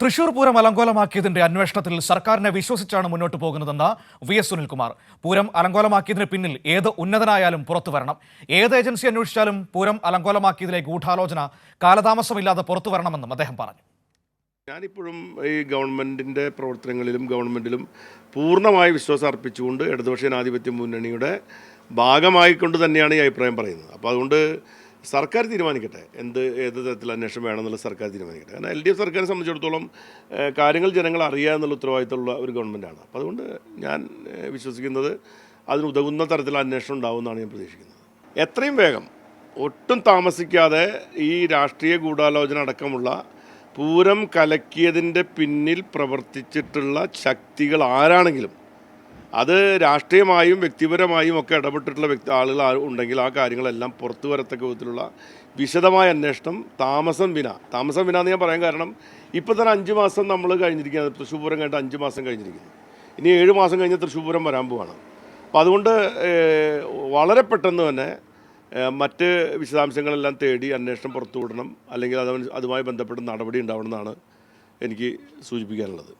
തൃശൂർ പൂരം അലങ്കോലമാക്കിയതിന്റെ അന്വേഷണത്തിൽ സർക്കാരിനെ വിശ്വസിച്ചാണ് മുന്നോട്ട് പോകുന്നതെന്ന് വി എസ് സുനിൽകുമാർ. പൂരം അലങ്കോലമാക്കിയതിന് പിന്നിൽ ഏത് ഉന്നതനായാലും പുറത്തു വരണം. ഏത് ഏജൻസി അന്വേഷിച്ചാലും പൂരം അലങ്കോലമാക്കിയതിലെ ഗൂഢാലോചന കാലതാമസമില്ലാതെ പുറത്തു വരണമെന്നും അദ്ദേഹം പറഞ്ഞു. ഞാനിപ്പോഴും ഈ ഗവൺമെന്റിന്റെ പ്രവർത്തനങ്ങളിലും ഗവൺമെന്റിലും പൂർണമായി വിശ്വാസം അർപ്പിച്ചുകൊണ്ട് ഇടതുപക്ഷ ജനാധിപത്യ മുന്നണിയുടെ ഭാഗമായിക്കൊണ്ട് തന്നെയാണ് ഈ അഭിപ്രായം പറയുന്നത്. അപ്പോൾ അതുകൊണ്ട് സർക്കാർ തീരുമാനിക്കട്ടെ. എന്ത് ഏത് തരത്തിൽ അന്വേഷണം വേണമെന്നുള്ള സർക്കാർ തീരുമാനിക്കട്ടെ. കാരണം എൽ ഡി എഫ് സർക്കാരിനെ സംബന്ധിച്ചിടത്തോളം കാര്യങ്ങൾ ജനങ്ങൾ അറിയുക എന്നുള്ള ഉത്തരവാദിത്തമുള്ള ഒരു ഗവൺമെന്റാണ് അപ്പോൾ അതുകൊണ്ട് ഞാൻ വിശ്വസിക്കുന്നത് അതിന് ഉതകുന്ന തരത്തിലുള്ള അന്വേഷണം ഉണ്ടാവുമെന്നാണ് ഞാൻ പ്രതീക്ഷിക്കുന്നത്. എത്രയും വേഗം ഒട്ടും താമസിക്കാതെ ഈ രാഷ്ട്രീയ ഗൂഢാലോചന അടക്കമുള്ള പൂരം കലക്കിയതിന്റെ പിന്നിൽ പ്രവർത്തിച്ചിട്ടുള്ള ശക്തികൾ ആരാണെങ്കിലും അത് രാഷ്ട്രീയമായും വ്യക്തിപരമായും ഒക്കെ ഇടപെട്ടിട്ടുള്ള വ്യക്തി ആളുകൾ ഉണ്ടെങ്കിൽ ആ കാര്യങ്ങളെല്ലാം പുറത്തു വരത്തക്ക വിധത്തിലുള്ള വിശദമായ അന്വേഷണം താമസം വിന. താമസം വിന എന്ന് ഞാൻ പറയാൻ കാരണം ഇപ്പോൾ തന്നെ അഞ്ച് മാസം നമ്മൾ കഴിഞ്ഞിരിക്കുകയാണ്. തൃശ്ശൂർ പൂരം കഴിഞ്ഞിട്ട് അഞ്ച് മാസം കഴിഞ്ഞിരിക്കുന്നു. ഇനി ഏഴ് മാസം കഴിഞ്ഞ് തൃശ്ശൂർ പൂരം വരാൻ പോവാണ്. അപ്പോൾ അതുകൊണ്ട് വളരെ പെട്ടെന്ന് തന്നെ മറ്റ് വിശദാംശങ്ങളെല്ലാം തേടി അന്വേഷണം പുറത്തുവിടണം അല്ലെങ്കിൽ അത് അതുമായി ബന്ധപ്പെട്ട് നടപടി ഉണ്ടാവണമെന്നാണ് എനിക്ക് സൂചിപ്പിക്കാനുള്ളത്.